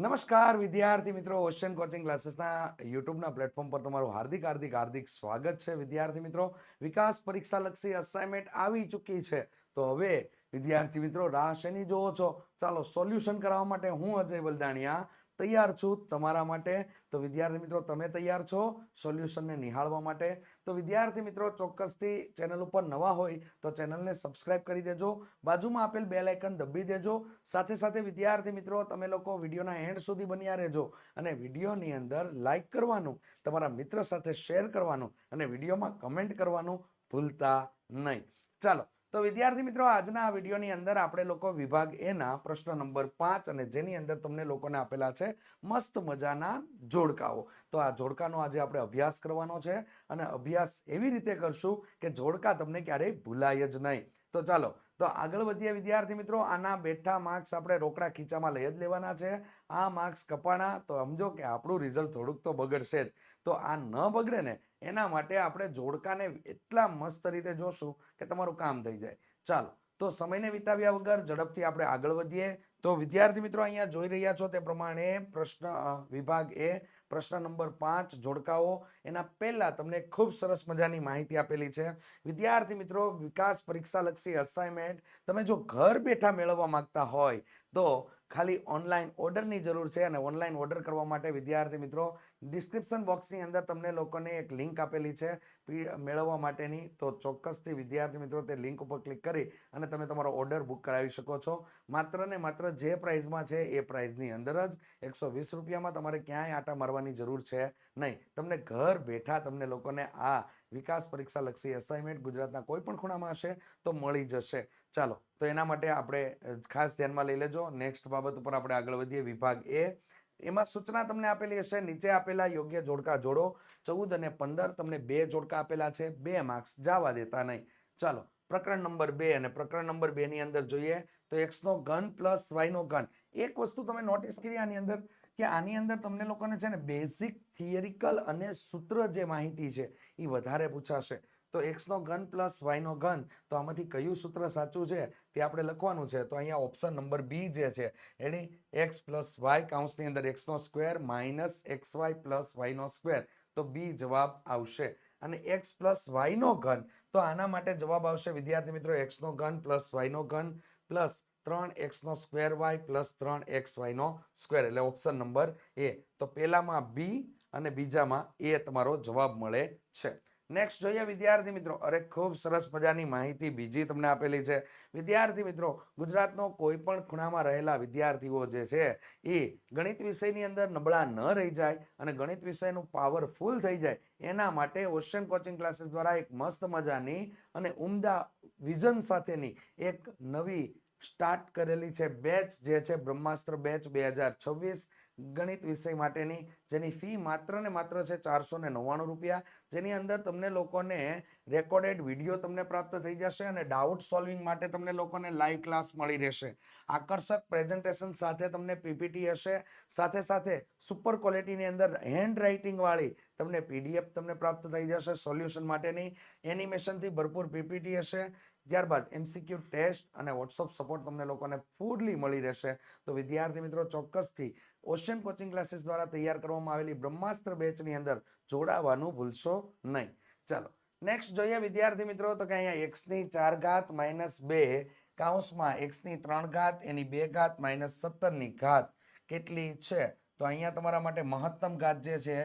નમસ્કાર, વિદ્યાર્થી મિત્રો. ઓશિયન કોચિંગ ક્લાસીસના યુટ્યુબના પ્લેટફોર્મ પર તમારું હાર્દિક હાર્દિક હાર્દિક સ્વાગત છે. વિદ્યાર્થી મિત્રો, વિકાસ પરીક્ષા લક્ષી અસાઇનમેન્ટ આવી ચૂકી છે. તો હવે, વિદ્યાર્થી મિત્રો, રાહ શેની જોવો છો? ચાલો સોલ્યુશન કરાવવા માટે હું અજય બલદાણિયા તૈયાર છું તમારા માટે. તો વિદ્યાર્થી મિત્રો, તમે તૈયાર છો સોલ્યુશનને નિહાળવા માટે. તો વિદ્યાર્થી મિત્રો, ચોક્કસથી ચેનલ ઉપર નવા હોય તો ચેનલને સબસ્ક્રાઇબ કરી દેજો. બાજુમાં આપેલ બે લાઇકન દબી દેજો. સાથે સાથે વિદ્યાર્થી મિત્રો, તમે લોકો વિડીયોના એન્ડ સુધી બન્યા રહેજો અને વિડીયોની અંદર લાઇક કરવાનું, તમારા મિત્ર સાથે શેર કરવાનું અને વિડીયોમાં કમેન્ટ કરવાનું ભૂલતા નહીં. ચાલો તો વિદ્યાર્થી મિત્રો, આજના આ વિડીયોની અંદર આપણે લોકો વિભાગ એના પ્રશ્ન નંબર પાંચ અને જેની અંદર તમને લોકોને આપેલા છે મસ્ત મજાના જોડકાઓ. તો આ જોડકાનો આજે આપણે અભ્યાસ કરવાનો છે અને અભ્યાસ એવી રીતે કરશું કે જોડકા તમને ક્યારેય ભૂલાય જ નહીં. તો ચાલો તો આગળ વધીએ વિદ્યાર્થી મિત્રો, આના બેઠા માર્ક્સ આપણે રોકડા ખીચામાં લઈ જ લેવાના છે. આ માર્ક્સ કપાણા, તો સમજો કે આપણું રિઝલ્ટ થોડુંક તો બગડશે જ. તો આ ન બગડે ને, એના માટે આપણે જોડકાને એટલા મસ્ત રીતે જોશું કે તમારું કામ થઈ જાય. ચાલો, તો સમયને વિતાવ્યા વગર ઝડપથી આપણે આગળ વધીએ. તો વિદ્યાર્થી મિત્રો, અહીંયા જોઈ રહ્યા છો તે પ્રમાણે પ્રશ્ન વિભાગ એ પ્રશ્ન નંબર પાંચ, જોડકાઓ. એના પહેલા તમને ખૂબ સરસ મજાની માહિતી આપેલી છે. વિદ્યાર્થી મિત્રો, વિકાસ પરીક્ષા લક્ષી અસાઇનમેન્ટ તમે જો ઘર બેઠા મેળવવા માંગતા હોય, તો ખાલી ઓનલાઈન ઓર્ડરની જરૂર છે અને ઓનલાઈન ઓર્ડર કરવા માટે વિદ્યાર્થી મિત્રો ડિસ્ક્રિપ્શન બોક્સની અંદર તમને લોકોને એક લિંક આપેલી છે, પી- મેળવવા માટેની. તો ચોક્કસથી વિદ્યાર્થી મિત્રો તે લિંક ઉપર ક્લિક કરી અને તમે તમારો ઓર્ડર બુક કરાવી શકો છો. માત્ર ને માત્ર જે પ્રાઇઝમાં છે એ પ્રાઇઝની અંદર જ એકસો વીસ રૂપિયામાં તમારે ક્યાંય આટા મારવાની જરૂર છે નહીં. તમને ઘર બેઠા તમને લોકોને આ વિકાસ પરીક્ષા લક્ષી એસાઇનમેન્ટ ગુજરાતના કોઈ પણ ખૂણામાં હશે તો મળી જશે. ચાલો, તો એના માટે આપણે ખાસ ધ્યાનમાં લઈ લેજો. નેક્સ્ટ બાબત ઉપર આપણે આગળ વધીએ. વિભાગ એ એમાં સૂચના તમને આપેલી હશે, નીચે આપેલા યોગ્ય જોડકા જોડો, ચૌદ અને પંદર તમને બે જોડકા આપેલા છે, બે માર્ક્સ જવા દેતા નહીં. ચાલો, પ્રકરણ નંબર બે અને પ્રકરણ નંબર બે ની અંદર જોઈએ તો એક્સનો ઘન પ્લસ વાયનો ઘન. એક વસ્તુ તમે નોટિસ કરી આની અંદર કે આની અંદર તમને લોકોને છે ને બેઝિક થિયરિકલ અને સૂત્ર જે માહિતી છે એ વધારે પૂછાશે. તો એક્સ નો ઘન પ્લસ વાય નો ઘન, તો આમાંથી કયું સૂત્ર સાચું છે તે આપણે લખવાનું છે. તો અહીંયા ઓપ્શન નંબર બી જે છે એની એક્સ પ્લસ વાય કાઉન્સની અંદર એક્સ નો square minus X Y plus Y નો સ્ક્વેર તો બી જવાબ આવશે. અને એક્સ પ્લસ વાય નો ઘન, તો આના માટે જવાબ આવશે, વિદ્યાર્થી મિત્રો એક્સ નો ઘન પ્લસ વાય નો ઘન પ્લસ ત્રણ એક્સ નો સ્ક્વેર વાય પ્લસ ત્રણ એક્સ વાય નો સ્ક્વેર એટલે ઓપ્શન નંબર એ તો પહેલામાં બી અને બીજામાં એ તમારો જવાબ મળે છે. નેક્સ્ટ જોઈએ વિદ્યાર્થી મિત્રો. અરે, ખૂબ સરસ મજાની માહિતી બીજી તમને આપેલી છે. વિદ્યાર્થી મિત્રો, ગુજરાતનો કોઈ પણ ખૂણામાં રહેલા વિદ્યાર્થીઓ જે છે, એ ગણિત વિષયની અંદર નબળા ન રહી જાય અને ગણિત વિષયનું પાવરફુલ થઈ જાય. એના માટે ઓશિયન કોચિંગ ક્લાસીસ દ્વારા એક મસ્ત મજાની અને ઉમદા વિઝન સાથેની એક નવી સ્ટાર્ટ કરેલી છે. બેચ જે છે, બ્રહ્માસ્ત્ર બેચ બે હજાર છવ્વીસ. ગણિત વિષય માટેની, જેની ફી માત્ર ને માત્ર છે ચારસો ને નવ્વાણું રૂપિયા. જેની અંદર તમને લોકોને રેકોર્ડેડ વીડિયો તમને પ્રાપ્ત થઈ જશે અને ડાઉટ સોલ્વિંગ માટે તમને લોકોને લાઈવ ક્લાસ મળી રહેશે. આકર્ષક પ્રેઝન્ટેશન સાથે તમને પીપીટી હશે. સાથે સાથે સુપર ક્વોલિટીની અંદર હેન્ડ રાઇટિંગવાળી તમને પીડીએફ તમને પ્રાપ્ત થઈ જશે સોલ્યુશન માટેની. એનિમેશનથી ભરપૂર પીપીટી હશે. ત્યારબાદ એમસીક્યુ ટેસ્ટ અને વોટ્સઅપ સપોર્ટ તમને લોકોને ફૂડલી મળી રહેશે. તો વિદ્યાર્થી મિત્રો, ચોક્કસથી ઓશિયન કોચિંગ ક્લાસીસ દ્વારા તૈયાર કરવામાં આવેલી બ્રહ્માસ્ત્ર બેચની અંદર જોડાવાનું ભૂલશો નહીં. ચાલો નેક્સ્ટ જોઈએ વિદ્યાર્થી મિત્રો, તો કે અહીંયા એક્સની ચાર ઘાત માઇનસ બે કાઉન્સમાં એક્સની ત્રણ ઘાત, એની બે ઘાત માઇનસ સત્તરની ઘાત કેટલી છે? તો અહીંયા તમારા માટે મહત્તમ ઘાત જે છે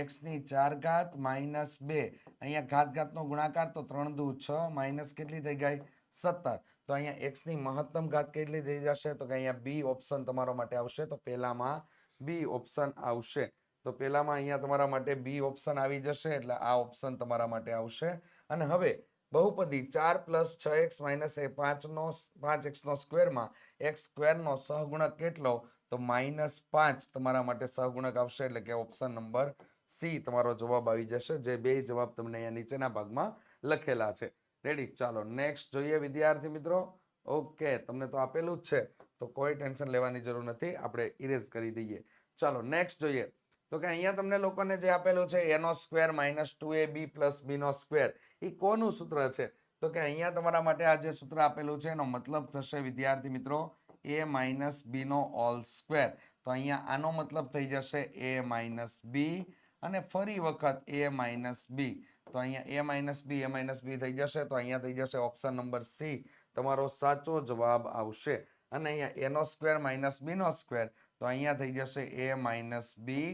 એક્સની ચાર ઘાત માઇનસ બે. અહીંયા ઘાત ઘાતનો ગુણાકાર તો ત્રણ દુ છ માઇનસ કેટલી થઈ ગઈ? સત્તર. તો અહીંયા એક્સની મહત્તમ ઘાત કેટલી થઈ જશે? તો કે અહીંયા બી ઓપ્શન તમારા માટે આવશે. તો પહેલામાં બી ઓપ્શન આવશે. તો પહેલામાં અહીંયા તમારા માટે બી ઓપ્શન આવી જશે, એટલે આ ઓપ્શન તમારા માટે આવશે. અને હવે બહુપદી ચાર પ્લસ છ એક્સ માઇનસ એ પાંચનો પાંચ એક્સનો સ્ક્વેરમાં એક્સ સ્ક્વેરનો સહગુણક કેટલો? તો માઇનસ પાંચ તમારા માટે સહગુણક આવશે, એટલે કે ઓપ્શન નંબર સી તમારો જવાબ આવી જશે, જે બે જવાબ તમને અહીંયા નીચેના ભાગમાં લખેલા છે. રેડી ચાલો નેક્સ્ટ જોઈએ વિદ્યાર્થી મિત્રો. ઓકે તમને તો આપેલું જ છે. તો કોઈ ટેન્શન લેવાની જરૂર નથી. આપણે ઇરેઝ કરી દઈએ. ચાલો નેક્સ્ટ જોઈએ. તો કે અહીંયા તમને લોકોને જે આપેલું છે એનો square minus two A B plus Bino square એ કોનું સૂત્ર છે? તો કે અહીંયા તમારા માટે આ જે સૂત્ર આપેલું છે, એનો મતલબ થશે વિદ્યાર્થી મિત્રો એ માઇનસ બીનો ઓલ સ્ક્વેર તો અહીંયા આનો મતલબ થઈ જશે એ માઇનસ બી અને ફરી વખત એ માઇનસ બી તો અહીંયા એ માઇનસ બી એ માઇનસ બી થઈ જશે. તો અહીંયા થઈ જશે ઓપ્શન નંબર સી તમારો સાચો જવાબ આવશે. અને અહીંયા એનો સ્ક્વેર માઇનસ બીનો સ્ક્વેર તો અહીંયા થઈ જશે એ માઇનસ બી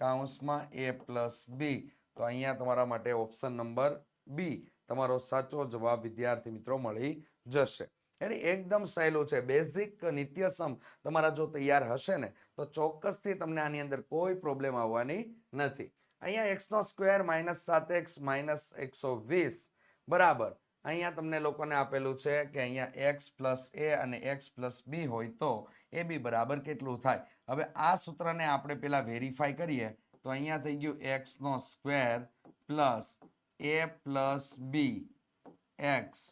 કાઉન્સમાં એ પ્લસ બી તો અહીંયા તમારા માટે ઓપ્શન નંબર બી તમારો સાચો જવાબ વિદ્યાર્થી મિત્રો મળી જશે. એટલે એકદમ સહેલું છે. બેઝિક નિત્યસમ તમારા જો તૈયાર હશે ને, તો ચોક્કસથી તમને આની અંદર કોઈ પ્રોબ્લેમ આવવાની નથી. અહીંયા એક્સ નો સ્ક્વેર માઇનસ સાત એક્સ માઇનસ એકસો વીસ. બરાબર. અહીંયા તમને લોકોને આપેલું છે કે અહીંયા એક્સ પ્લસ એ અને એક્સ પ્લસ બી હોય તો એ બી બરાબર કેટલું થાય. હવે આ સૂત્રને આપણે પેલા વેરીફાઈ કરીએ તો અહીંયા થઈ ગયું X no square plus A plus B X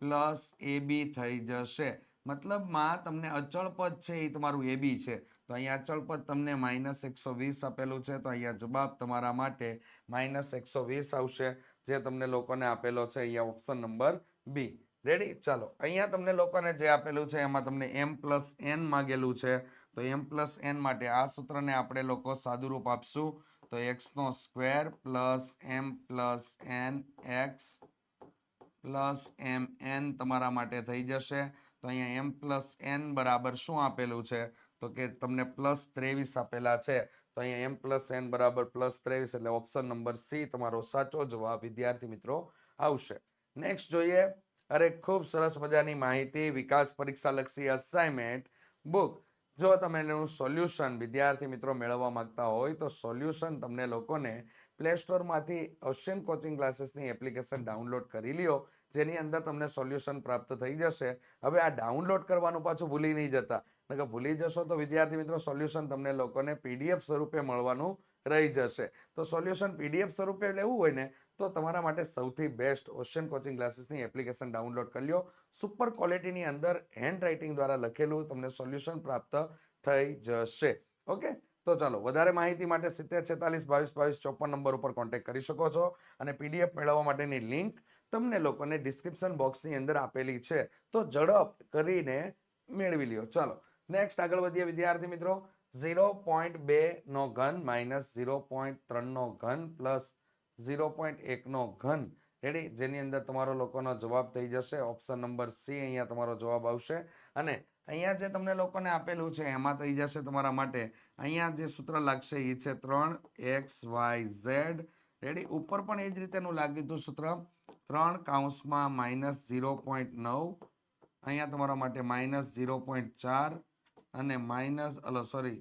plus A B થઈ જશે. મતલબમાં તમને અચળ પદ છે એ તમારું એ બી છે. તો અહીંયા અચળ પદ તમને માઇનસ એકસો વીસ આપેલું છે. તો અહીંયા જવાબ તમારા માટે માઇનસ એકસો વીસ આવશે, જે તમને લોકોને આપેલો છે અહીંયા ઓપ્શન નંબર બી રેડી ચાલો, અહીંયા તમને લોકોને જે આપેલું છે એમાં તમને એમ પ્લસ એન માગેલું છે. તો એમ પ્લસ એન માટે આ સૂત્રને આપણે લોકો સાદુરૂપ આપશું. તો એક્સનો square plus M plus N X plus M N તમારા માટે થઈ જશે. તો અહીંયા એમ પ્લસ એન બરાબર શું આપેલું છે? તો કે તમને પ્લસ ત્રેવીસ આપેલા છે. તો અહીંયા એમ પ્લસ એન બરાબર પ્લસ ત્રેવીસ એટલે ઓપ્શન નંબર સી તમારો સાચો જવાબ, વિદ્યાર્થી મિત્રો, આવશે. નેક્સ્ટ જોઈએ. અરે, ખૂબ સરસ મજાની માહિતી, વિકાસ પરીક્ષા લક્ષી અસાઇનમેન્ટ બુક જો તમે એનું સોલ્યુશન વિદ્યાર્થી મિત્રો મેળવવા માંગતા હોય, તો સોલ્યુશન તમને લોકોને પ્લે સ્ટોરમાંથી ઓશિયન કોચિંગ ક્લાસીસની એપ્લિકેશન ડાઉનલોડ કરી લ્યો. જેની અંદર તમને સોલ્યુશન પ્રાપ્ત થઈ જશે. હવે આ ડાઉનલોડ કરવાનું પાછું ભૂલી નહીં જતા. કે ભૂલી જશો તો વિદ્યાર્થી મિત્રો સોલ્યુશન તમને લોકોને પીડીએફ સ્વરૂપે મળવાનું રહી જશે. તો સોલ્યુશન પીડીએફ સ્વરૂપે લેવું હોય ને, તો તમારા માટે સૌથી બેસ્ટ ઓશિયન કોચિંગ ક્લાસીસની એપ્લિકેશન ડાઉનલોડ કરી લો. સુપર ક્વોલિટીની અંદર હેન્ડ રાઇટિંગ દ્વારા લખેલું તમને સોલ્યુશન પ્રાપ્ત થઈ જશે. ઓકે? તો ચાલો, વધારે માહિતી માટે સિત્તેર છેતાલીસ બાવીસ બાવીસ ચોપન નંબર ઉપર કોન્ટેક્ટ કરી શકો છો. અને પીડીએફ મેળવવા માટેની લિંક તમને લોકોને ડિસ્ક્રિપ્શન બોક્સની અંદર આપેલી છે. તો ઝડપ કરીને મેળવી લ્યો. ચાલો નેક્સ્ટ આગળ વધીએ વિદ્યાર્થી મિત્રો. ઝીરો પોઈન્ટ બે નો ઘન માઇનસ ઝીરો પોઈન્ટ ત્રણનો ઘન પ્લસ ઝીરો પોઈન્ટ એકનો ઘન. રેડી જેની અંદર તમારો લોકોનો જવાબ થઈ જશે. ઓપ્શન નંબર સી અહીંયા તમારો જવાબ આવશે. અને અહીંયા જે તમને લોકોને આપેલું છે, એમાં થઈ જશે તમારા માટે. અહીંયા જે સૂત્ર લાગશે એ છે ત્રણ એક્સ વાય ઝેડ. રેડી ઉપર પણ એ જ રીતેનું લાગ્યું હતું સૂત્ર. ત્રણ કાઉન્સમાં માઇનસ ઝીરો પોઈન્ટ નવ, અહીંયા તમારા માટે માઇનસ ઝીરો પોઈન્ટ ચાર અને માઇનસ, અલો સોરી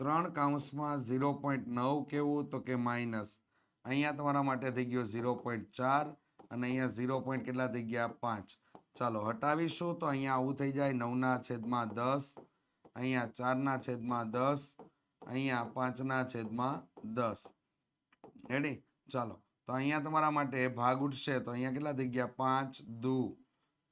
ત્રણ કાઉન્સમાં ઝીરો પોઈન્ટ નવ કેવું? તો કે માઇનસ. અહીંયા તમારા માટે થઈ ગયો ઝીરો પોઈન્ટ ચાર અને અહીંયા ઝીરો પોઈન્ટ કેટલા થઈ ગયા? પાંચ. ચાલો, હટાવીશું તો અહીંયા આવું થઈ જાય. નવના છેદમાં દસ, અહીંયા ચારના છેદમાં દસ અહીંયા પાંચના છેદમાં દસ. રેડી ચાલો. તો અહીંયા તમારા માટે ભાગ ઉઠશે તો અહીંયા કેટલા થઈ ગયા? પાંચ, દુ,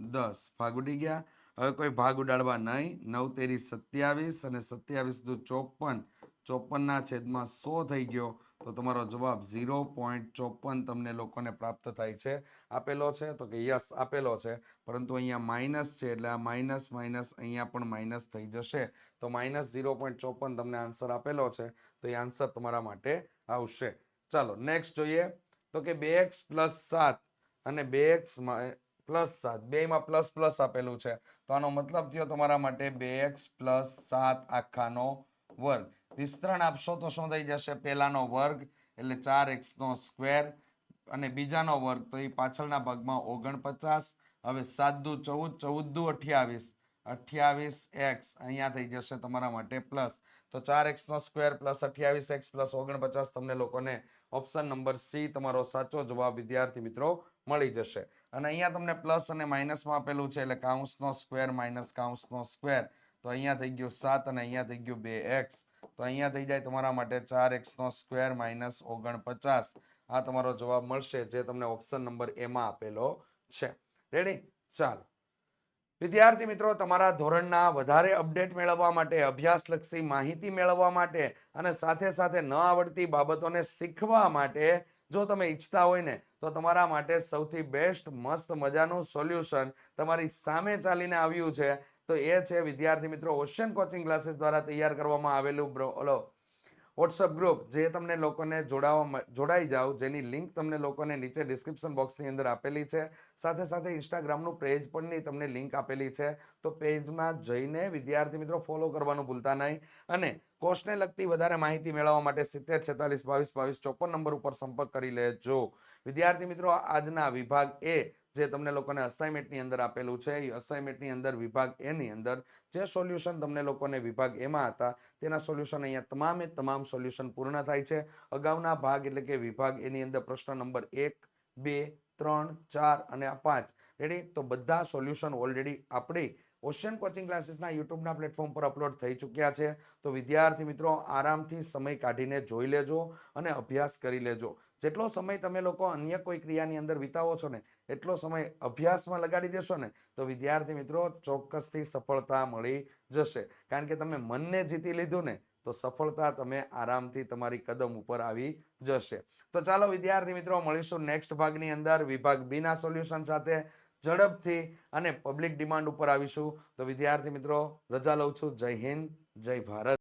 દસ. ભાગ ઉડી ગયા. હવે કોઈ ભાગ ઉડાડવા નહીં. નવ, તેરી, સત્યાવીસ અને સત્યાવીસ, દુ, ચોપન. ચોપનના છેદમાં સો થઈ ગયો. તો તમારો જવાબ ઝીરો પોઈન્ટ ચોપન તમને લોકોને પ્રાપ્ત થાય છે. આપેલો છે તો કે યસ આપેલો છે. પરંતુ અહીંયા માઇનસ છે એટલે આ માઇનસ માઇનસ અહીંયા પણ માઇનસ થઈ જશે. તો માઇનસ ઝીરો પોઈન્ટ ચોપન તમને આન્સર આપેલો છે તો એ આન્સર તમારા માટે આવશે. ચાલો નેક્સ્ટ જોઈએ. તો કે બે એક્સ પ્લસ સાત અને બે એક્સ પ્લસ સાત બેમાં પ્લસ પ્લસ આપેલું છે. તો આનો મતલબ થયો તમારા માટે બે એક્સ પ્લસ સાત આખાનો વર્ગ. વિસ્તરણ આપશો તો શું થઈ જશે? પહેલાનો વર્ગ એટલે ચાર એક્સનો સ્ક્વેર અને બીજાનો વર્ગ તો એ પાછળના ભાગમાં ઓગણપચાસ, હવે સાત દુ ચૌદ ચૌદ દુ અઠ્યાવીસ. અઠ્યાવીસ એક્સ અહીંયા થઈ જશે તમારા માટે પ્લસ. તો ચાર એક્સનો સ્ક્વેર પ્લસ અઠ્યાવીસ એક્સ પ્લસ ઓગણપચાસ તમને લોકોને ઓપ્શન નંબર સી તમારો સાચો જવાબ વિદ્યાર્થી મિત્રો મળી જશે. અને અહીંયા તમને પ્લસ અને માઇનસમાં આપેલું છે એટલે કાઉન્સનો સ્ક્વેર માઇનસ કાઉન્સનો સ્ક્વેર. તો અહીંયા થઈ ગયું સાત અને અહીંયા થઈ ગયું બે એક્સ. તો અહીંયા થઈ જાય તમારા માટે ચાર એક્સનો સ્ક્વેર માઇનસ ઓગણપચાસ. આ તમારો જવાબ મળશે જે તમને ઓપ્શન નંબર એમાં આપેલો છે. રેડી ચાલો. વિદ્યાર્થી મિત્રો, તમારા ધોરણના વધારે અપડેટ મેળવવા માટે, અભ્યાસલક્ષી માહિતી મેળવવા માટે અને સાથે સાથે ન આવડતી બાબતોને શીખવા માટે જો તમે ઈચ્છતા હોય ને, તો તમારા માટે સૌથી બેસ્ટ મસ્ત મજાનું સોલ્યુશન તમારી સામે ચાલીને આવ્યું છે. તો એ છે, વિદ્યાર્થી મિત્રો, ઓશિયન કોચિંગ ક્લાસીસ દ્વારા તૈયાર કરવામાં આવેલું ઓલો વોટ્સઅપ ગ્રુપ જે તમને લોકોને જોડાવા જોડાઈ જાવ જેની લિંક તમને લોકોને નીચે ડિસ્ક્રિપ્શન બોક્સની અંદર આપેલી છે. સાથે સાથે ઇન્સ્ટાગ્રામનું પેજ પણની તમને લિંક આપેલી છે. તો પેજમાં જઈને વિદ્યાર્થી મિત્રો ફોલો કરવાનું ભૂલતા નહીં. અને કોર્સને લગતી વધારે માહિતી મેળવવા માટે સિત્તેર, છેતાલીસ, બાવીસ બાવીસ, ચોપન નંબર ઉપર સંપર્ક કરી લેજો. વિદ્યાર્થી મિત્રો, આજના વિભાગ એ જે તમને લોકોને અસાઇનમેન્ટની અંદર આપેલું છે, એ અસાઇનમેન્ટની અંદર વિભાગ એની અંદર જે સોલ્યુશન તમને લોકોને વિભાગ એમાં હતા, તેના સોલ્યુશન અહીંયા તમામે તમામ સોલ્યુશન પૂર્ણ થાય છે. અગાઉના ભાગ એટલે કે વિભાગ એની અંદર પ્રશ્ન નંબર એક, બે, ત્રણ, ચાર અને આ પાંચ. રેડી તો બધા સોલ્યુશન ઓલરેડી આપણી ઓશિયન કોચિંગ ક્લાસીસના યુટ્યુબના પ્લેટફોર્મ પર અપલોડ થઈ ચૂક્યા છે. તો વિદ્યાર્થી મિત્રો, આરામથી સમય કાઢીને જોઈ લેજો અને અભ્યાસ કરી લેજો. જેટલો સમય તમે લોકો અન્ય કોઈ ક્રિયાની અંદર વિતાવો છો ને, એટલો સમય અભ્યાસમાં લગાડી દેશો ને, તો વિદ્યાર્થી મિત્રો, ચોક્કસથી સફળતા મળી જશે. કારણ કે તમે મનને જીતી લીધું ને, તો સફળતા તમે આરામથી તમારી કદમ ઉપર આવી જશે. તો ચાલો વિદ્યાર્થી મિત્રો, મળીશું નેક્સ્ટ ભાગની અંદર વિભાગ બીના સોલ્યુશન સાથે. ઝડપથી અને પબ્લિક ડિમાન્ડ ઉપર આવીશું. તો વિદ્યાર્થી મિત્રો, રજા લઉં છું. જય હિન્દ, જય ભારત.